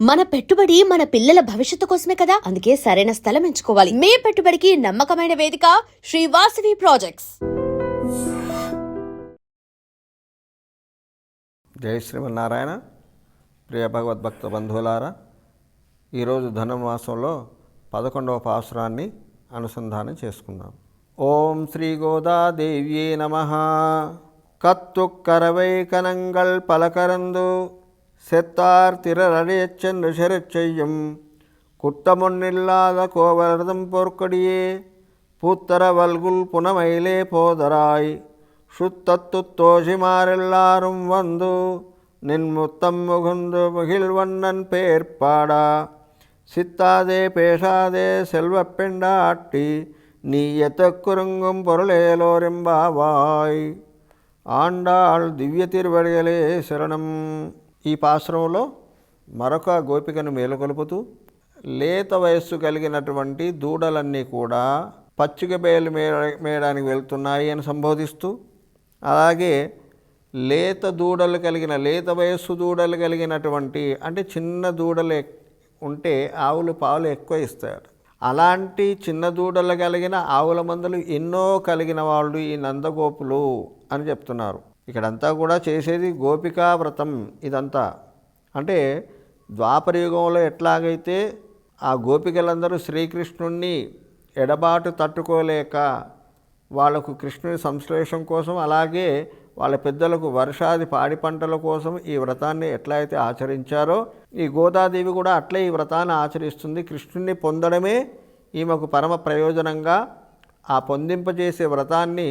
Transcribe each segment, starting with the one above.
మన పెట్టుబడి మన పిల్లల భవిష్యత్తు కోసమే కదా? అందుకే సరైన స్థలం ఎంచుకోవాలి. మీ పెట్టుబడికి నమ్మకమైన వేదిక శ్రీవాసవి ప్రాజెక్ట్స్ జై శ్రీమన్నారాయణ. ప్రియ భగవద్భక్త బంధువులారా ఈరోజు ధనుర్మాసంలో పదకొండవ పాసురాన్ని అనుసంధానం చేసుకుందాం. ఓం శ్రీ గోదాదేవ్యే నమ. కత్తు కరవై కనంగల్ పలకరందు. செத்தார் திரரழையச் சென்று செருச் செய்யும். குத்தமொன்னில்லாத கோவரதம் போர்க்கடியே பூத்தரவல்குல் புனமயிலே போதராய். சுத்தத்து தோஷிமாரெல்லாரும் வந்து நின் முத்தம் முகுந்து முகில்வண்ணன் பேர்பாடா. சித்தாதே பேசாதே செல்வ பெண்டாட்டி நீ எத்தக்குறுங்கும் பொருளேலோரெம்பாவாய் ஆண்டாள் திவ்ய திருவடிகளே சரணம். ఈ పాశ్రమంలో మరొక గోపికను మేలుకొలుపుతూ లేత వయస్సు కలిగినటువంటి దూడలన్నీ కూడా పచ్చిక బయలు మేడ మేయడానికి వెళ్తున్నాయి అని సంబోధిస్తూ అలాగే లేత దూడలు కలిగిన లేత వయస్సు దూడలు కలిగినటువంటి అంటే చిన్న దూడలు ఉంటే ఆవులు పాలు ఎక్కువ ఇస్తాడు అలాంటి చిన్న దూడలు కలిగిన ఆవుల మందలు ఎన్నో కలిగిన వాళ్ళు ఈ నందగోపులు అని చెప్తున్నారు. ఇక్కడంతా కూడా చేసేది గోపికా వ్రతం ఇదంతా. అంటే ద్వాపరయుగంలో ఎట్లాగైతే ఆ గోపికలందరూ శ్రీకృష్ణుణ్ణి ఎడబాటు తట్టుకోలేక వాళ్ళకు కృష్ణుని సంశ్లేషం కోసం అలాగే వాళ్ళ పెద్దలకు వర్షాది పాడి పంటల కోసం ఈ వ్రతాన్ని ఎట్లా అయితే ఆచరించారో ఈ గోదాదేవి కూడా అట్లే ఈ వ్రతాన్ని ఆచరిస్తుంది. కృష్ణుణ్ణి పొందడమే ఈమెకు పరమ ప్రయోజనంగా ఆ పొందింపజేసే వ్రతాన్ని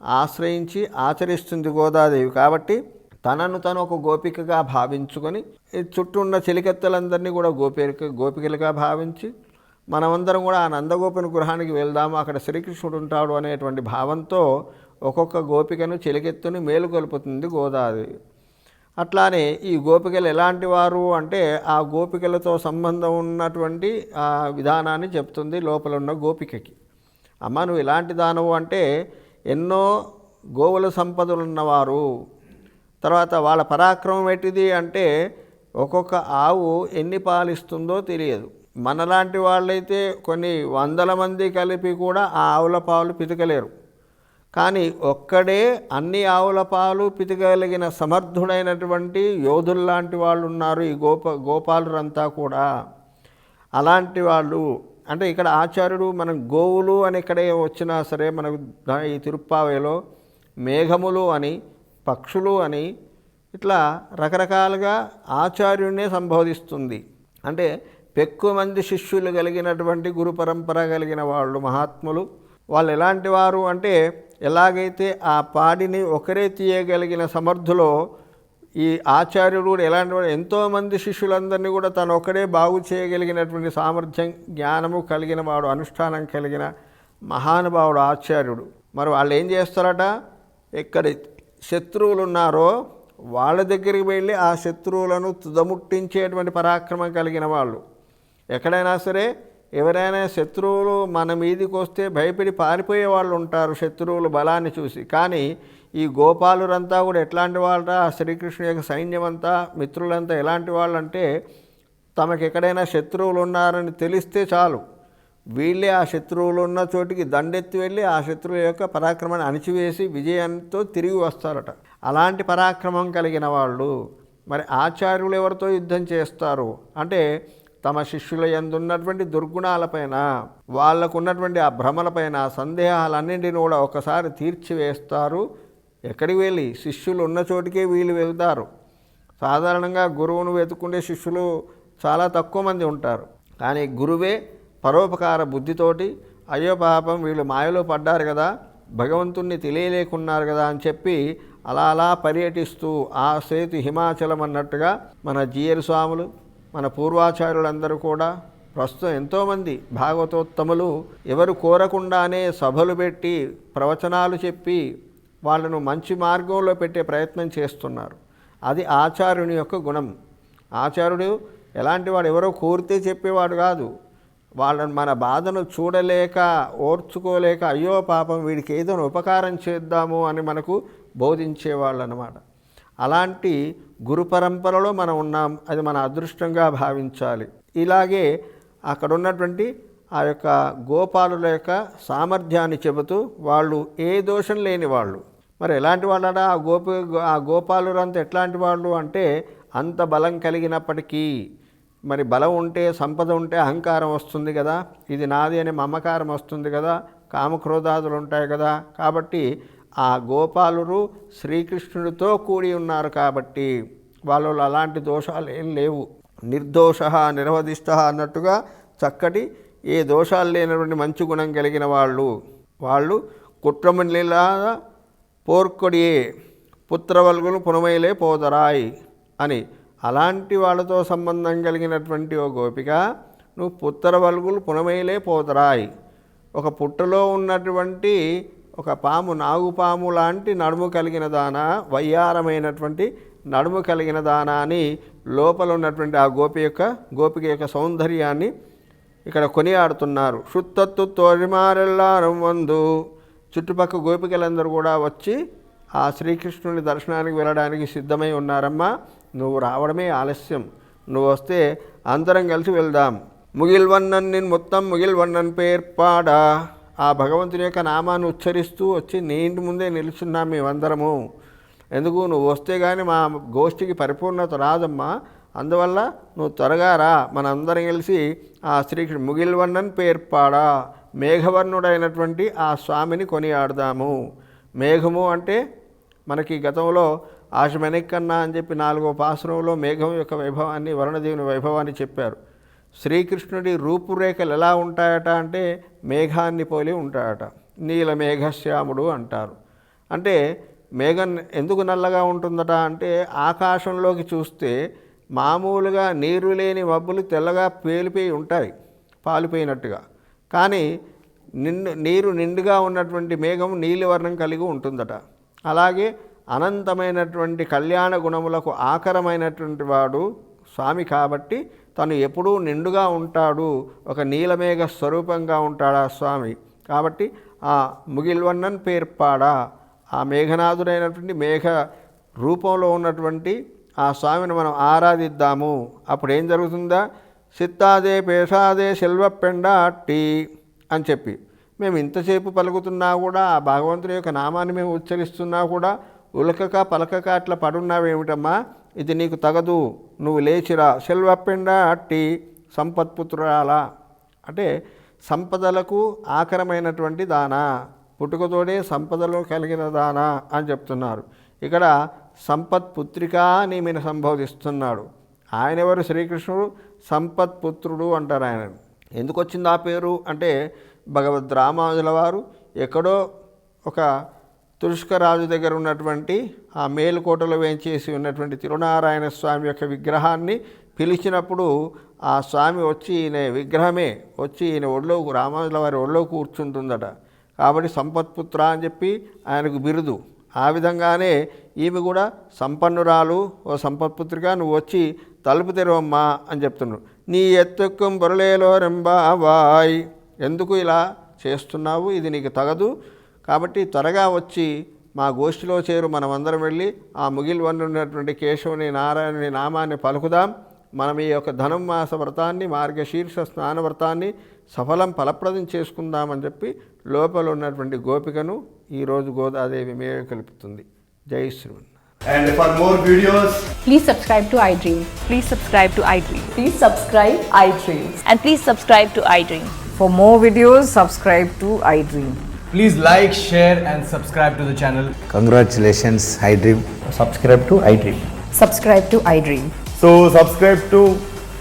ఆశ్రయించి ఆచరిస్తుంది గోదాదేవి. కాబట్టి తనను తను ఒక గోపికగా భావించుకొని చుట్టూ ఉన్న చెలికెత్తలందరినీ కూడా గోపిక గోపికలుగా భావించి మనమందరం కూడా ఆ నందగోపిని గృహానికి వెళ్దాము అక్కడ శ్రీకృష్ణుడు ఉంటాడు అనేటువంటి భావంతో ఒక్కొక్క గోపికను చెలికెత్తుని మేలుకొల్పుతుంది గోదాదేవి. అట్లానే ఈ గోపికలు ఎలాంటి వారు అంటే ఆ గోపికలతో సంబంధం ఉన్నటువంటి ఆ విధానాన్ని చెప్తుంది లోపల ఉన్న గోపికకి. అమ్మ నువ్వు ఎలాంటి దానవు అంటే ఎన్నో గోవుల సంపదలు ఉన్నవారు తర్వాత వాళ్ళ పరాక్రమం ఏంటిది అంటే ఒక్కొక్క ఆవు ఎన్ని పాలిస్తుందో తెలియదు. మనలాంటి వాళ్ళైతే కొన్ని వందల మంది కలిపి కూడా ఆ ఆవుల పాలు పితకలేరు. కానీ ఒక్కడే అన్ని ఆవుల పాలు పితకగలిగిన సమర్థుడైనటువంటి యోధుల్లాంటి వాళ్ళు ఉన్నారు ఈ గోప గోపాలురంతా కూడా. అలాంటి వాళ్ళు అంటే ఇక్కడ ఆచార్యుడు మనం గోవులు అని ఇక్కడే వచ్చినా సరే మనకు ఈ తిరుప్పావేలో మేఘములు అని పక్షులు అని ఇట్లా రకరకాలుగా ఆచార్యుడినే సంబోధిస్తుంది. అంటే పెక్కువ మంది శిష్యులు కలిగినటువంటి గురు పరంపర కలిగిన వాళ్ళు మహాత్ములు. వాళ్ళు ఎలాంటి వారు అంటే ఎలాగైతే ఆ పాడిని ఒకరే తీయగలిగిన సమర్థులో ఈ ఆచార్యుడు కూడా ఎలాంటి వాడు? ఎంతోమంది శిష్యులందరినీ కూడా తను ఒకడే బాగు చేయగలిగినటువంటి సామర్థ్యం జ్ఞానము కలిగిన వాడు అనుష్ఠానం కలిగిన మహానుభావుడు ఆచార్యుడు. మరి వాళ్ళు ఏం చేస్తారట? ఎక్కడ శత్రువులు ఉన్నారో వాళ్ళ దగ్గరికి వెళ్ళి ఆ శత్రువులను తుదముట్టించేటువంటి పరాక్రమం కలిగిన వాళ్ళు. ఎక్కడైనా సరే ఎవరైనా శత్రువులు మన మీదికి వస్తే భయపడి పారిపోయే వాళ్ళు ఉంటారు శత్రువులు బలాన్ని చూసి. కానీ ఈ గోపాలురంతా కూడా ఎట్లాంటి వాళ్ళరా? శ్రీకృష్ణుని యొక్క సైన్యమంతా మిత్రులంతా ఎలాంటి వాళ్ళు అంటే తమకు ఎక్కడైనా శత్రువులు ఉన్నారని తెలిస్తే చాలు. వీళ్ళే ఆ శత్రువులు ఉన్న చోటికి దండెత్తి వెళ్ళి ఆ శత్రువుల యొక్క పరాక్రమాన్ని అణిచివేసి విజయంతో తిరిగి వస్తారట. అలాంటి పరాక్రమం కలిగిన వాళ్ళు మరి ఆచార్యులు ఎవరితో యుద్ధం చేస్తారు? అంటే తమ శిష్యుల ఎందున్నటువంటి దుర్గుణాలపైన వాళ్ళకు ఉన్నటువంటి ఆ భ్రమలపైన సందేహాలన్నింటినీ కూడా ఒకసారి తీర్చివేస్తారు. ఎక్కడికి వెళ్ళి? శిష్యులు ఉన్న చోటికే వీళ్ళు వెళ్తారు. సాధారణంగా గురువును వెతుకుండే శిష్యులు చాలా తక్కువ మంది ఉంటారు. కానీ గురువే పరోపకార బుద్ధితోటి అయ్యో పాపం వీళ్ళు మాయలో పడ్డారు కదా భగవంతుణ్ణి తెలియలేకున్నారు కదా అని చెప్పి అలా అలా పర్యటిస్తూ ఆ సేతు హిమాచలం అన్నట్టుగా మన జీయర్ స్వాములు మన పూర్వాచార్యులందరూ కూడా ప్రస్తుతం ఎంతోమంది భాగవతోత్తములు ఎవరు కోరకుండానే సభలు పెట్టి ప్రవచనాలు చెప్పి వాళ్ళను మంచి మార్గంలో పెట్టే ప్రయత్నం చేస్తున్నారు. అది ఆచార్యుని యొక్క గుణం. ఆచార్యుడు ఎలాంటి వాడు ఎవరో కోరితే చెప్పేవాడు కాదు. వాళ్ళని మన బాధను చూడలేక ఓర్చుకోలేక అయ్యో పాపం వీడికి ఏదో ఉపకారం చేద్దాము అని మనకు బోధించేవాళ్ళు అనమాట అలాంటి గురు పరంపరలో మనం ఉన్నాం. అది మన అదృష్టంగా భావించాలి. ఇలాగే అక్కడ ఉన్నటువంటి ఆ యొక్క గోపాలుల యొక్క సామర్థ్యాన్ని చెబుతూ వాళ్ళు ఏ దోషం లేని వాళ్ళు. మరి ఎలాంటి వాళ్ళడా? ఆ గోపి ఆ గోపాలురంతా ఎట్లాంటి వాళ్ళు అంటే అంత బలం కలిగినప్పటికీ మరి బలం ఉంటే సంపద ఉంటే అహంకారం వస్తుంది కదా. ఇది నాది అనే మమకారం వస్తుంది కదా. కామక్రోధాదులు ఉంటాయి కదా. కాబట్టి ఆ గోపాలురు శ్రీకృష్ణుడితో కూడి ఉన్నారు కాబట్టి వాళ్ళు అలాంటి దోషాలు ఏం లేవు. నిర్దోష నిరవధిష్ట అన్నట్టుగా చక్కటి ఏ దోషాలు లేనటువంటి మంచి గుణం కలిగిన వాళ్ళు వాళ్ళు కుట్రమునిలా పోర్కొడియే పుత్రవల్గులు పునమైలే పోదరాయి అని. అలాంటి వాళ్ళతో సంబంధం కలిగినటువంటి ఓ గోపిక నువ్వు పుత్రవల్గులు పునమైలే పోదరాయి ఒక పుట్టలో ఉన్నటువంటి ఒక పాము నాగుపాము లాంటి నడుము కలిగిన దాన వయ్యారమైనటువంటి నడుము కలిగిన దానా అని లోపల ఉన్నటువంటి ఆ గోపి యొక్క గోపిక యొక్క సౌందర్యాన్ని ఇక్కడ కొనియాడుతున్నారు. శుత్తత్తు తోరిమారెల్లారం వందు. చుట్టుపక్క గోపికలందరూ కూడా వచ్చి ఆ శ్రీకృష్ణుని దర్శనానికి వెళ్ళడానికి సిద్ధమై ఉన్నారమ్మా. నువ్వు రావడమే ఆలస్యం. నువ్వు వస్తే అందరం కలిసి వెళ్దాం. ముగిల్వన్నన్ నిన్ మొత్తం ముగిల్వన్నన్ పేర్పాడా ఆ భగవంతుని యొక్క నామాన్ని ఉచ్చరిస్తూ వచ్చి నీ ఇంటి ముందే నిలుచున్నాం మేమందరము. ఎందుకు? నువ్వు వస్తే కానీ మా గోష్ఠికి పరిపూర్ణత రాదమ్మా. అందువల్ల నువ్వు త్వరగా రా. మనందరం కలిసి ఆ శ్రీకృష్ణ ముగిల్వర్ణన్ పేర్పాడా మేఘవర్ణుడైనటువంటి ఆ స్వామిని కొనియాడదాము. మేఘము అంటే మనకి గతంలో ఆశమెనక్కన్నా అని చెప్పి నాలుగో పాశ్రంలో మేఘం యొక్క వైభవాన్ని వరుణదేవుని వైభవాన్ని చెప్పారు. శ్రీకృష్ణుడి రూపురేఖలు ఎలా ఉంటాయట అంటే మేఘాన్ని పోలి ఉంటాయట. నీల మేఘశ్యాముడు అంటారు. అంటే మేఘం ఎందుకు నల్లగా ఉంటుందట అంటే ఆకాశంలోకి చూస్తే మామూలుగా నీరు లేని మబ్బులు తెల్లగా పేలిపోయి ఉంటాయి పాలిపోయినట్టుగా. కానీ నిండు నీరు నిండుగా ఉన్నటువంటి మేఘం నీలివర్ణం కలిగి ఉంటుందట. అలాగే అనంతమైనటువంటి కళ్యాణ గుణములకు ఆకరమైనటువంటి వాడు స్వామి కాబట్టి తను ఎప్పుడూ నిండుగా ఉంటాడు ఒక నీలమేఘ స్వరూపంగా ఉంటాడు ఆ స్వామి. కాబట్టి ఆ ముగిల్వన్నన్ పేర్పాడా ఆ మేఘనాథుడైనటువంటి మేఘ రూపంలో ఉన్నటువంటి ఆ స్వామిని మనం ఆరాధిద్దాము. అప్పుడు ఏం జరుగుతుందా? సిత్తాదే పేషాదే శిల్వపెండ అట్టి అని చెప్పి. మేము ఇంతసేపు పలుకుతున్నా కూడా ఆ భగవంతుని యొక్క నామాన్ని మేము ఉచ్చరిస్తున్నా కూడా ఉలకక పలకక అట్లా పడున్నావేమిటమ్మా? ఇది నీకు తగదు. నువ్వు లేచిరా. శిల్వపెండ అట్టి సంపత్పుత్రురాలా. అంటే సంపదలకు ఆకరమైనటువంటి దానా. పుట్టుకతోడే సంపదలు కలిగిన దానా అని చెప్తున్నారు. ఇక్కడ సంపత్ పుత్రిక అని మీరు సంబోధిస్తున్నాడు. ఆయన ఎవరు? శ్రీకృష్ణుడు. సంపత్ పుత్రుడు అంటారు ఆయన. ఎందుకు వచ్చింది ఆ పేరు? అంటే భగవద్ రామానుజుల వారు ఎక్కడో ఒక తురుష్కరాజు దగ్గర ఉన్నటువంటి ఆ మేలుకోటలో వేయించేసి ఉన్నటువంటి తిరునారాయణ స్వామి యొక్క విగ్రహాన్ని పిలిచినప్పుడు ఆ స్వామి వచ్చి ఈయన విగ్రహమే వచ్చి ఈయన ఒళ్ళో రామానుజుల వారి ఒళ్ళో కూర్చుంటుందట. కాబట్టి సంపత్పుత్ర అని చెప్పి ఆయనకు బిరుదు. ఆ విధంగానే ఈమె కూడా సంపన్నురాలు ఓ సంపత్పుత్రిగా నువ్వు వచ్చి తలుపు తెరవమ్మా అని చెప్తున్నాడు నీ ఎత్తుక్కుం బొరలేలో రెంబావాయ్. ఎందుకు ఇలా చేస్తున్నావు? ఇది నీకు తగదు. కాబట్టి త్వరగా వచ్చి మా గోష్ఠిలో చేరు మనమందరం వెళ్ళి ఆ ముగిలి ఉన్నటువంటి కేశవుని నారాయణుని నామాన్ని పలుకుదాం. మనం ఈ యొక్క ధనం మాస వ్రతాన్ని మార్గశీర్ష స్నాన వ్రతాన్ని సఫలం ఫలప్రదం చేసుకుందామని చెప్పి లోపల ఉన్నటువంటి గోపికను ఈరోజు గోదాదేవి మేవ కలుపుతుంది జై Shriman And for more videos, Please subscribe to iDream. Please subscribe to iDream. Please subscribe iDreams. And please subscribe to iDream. For more videos, subscribe to iDream. please like, share, and subscribe to the channel. Congratulations, iDream. subscribe to iDream. Subscribe to iDream. So subscribe to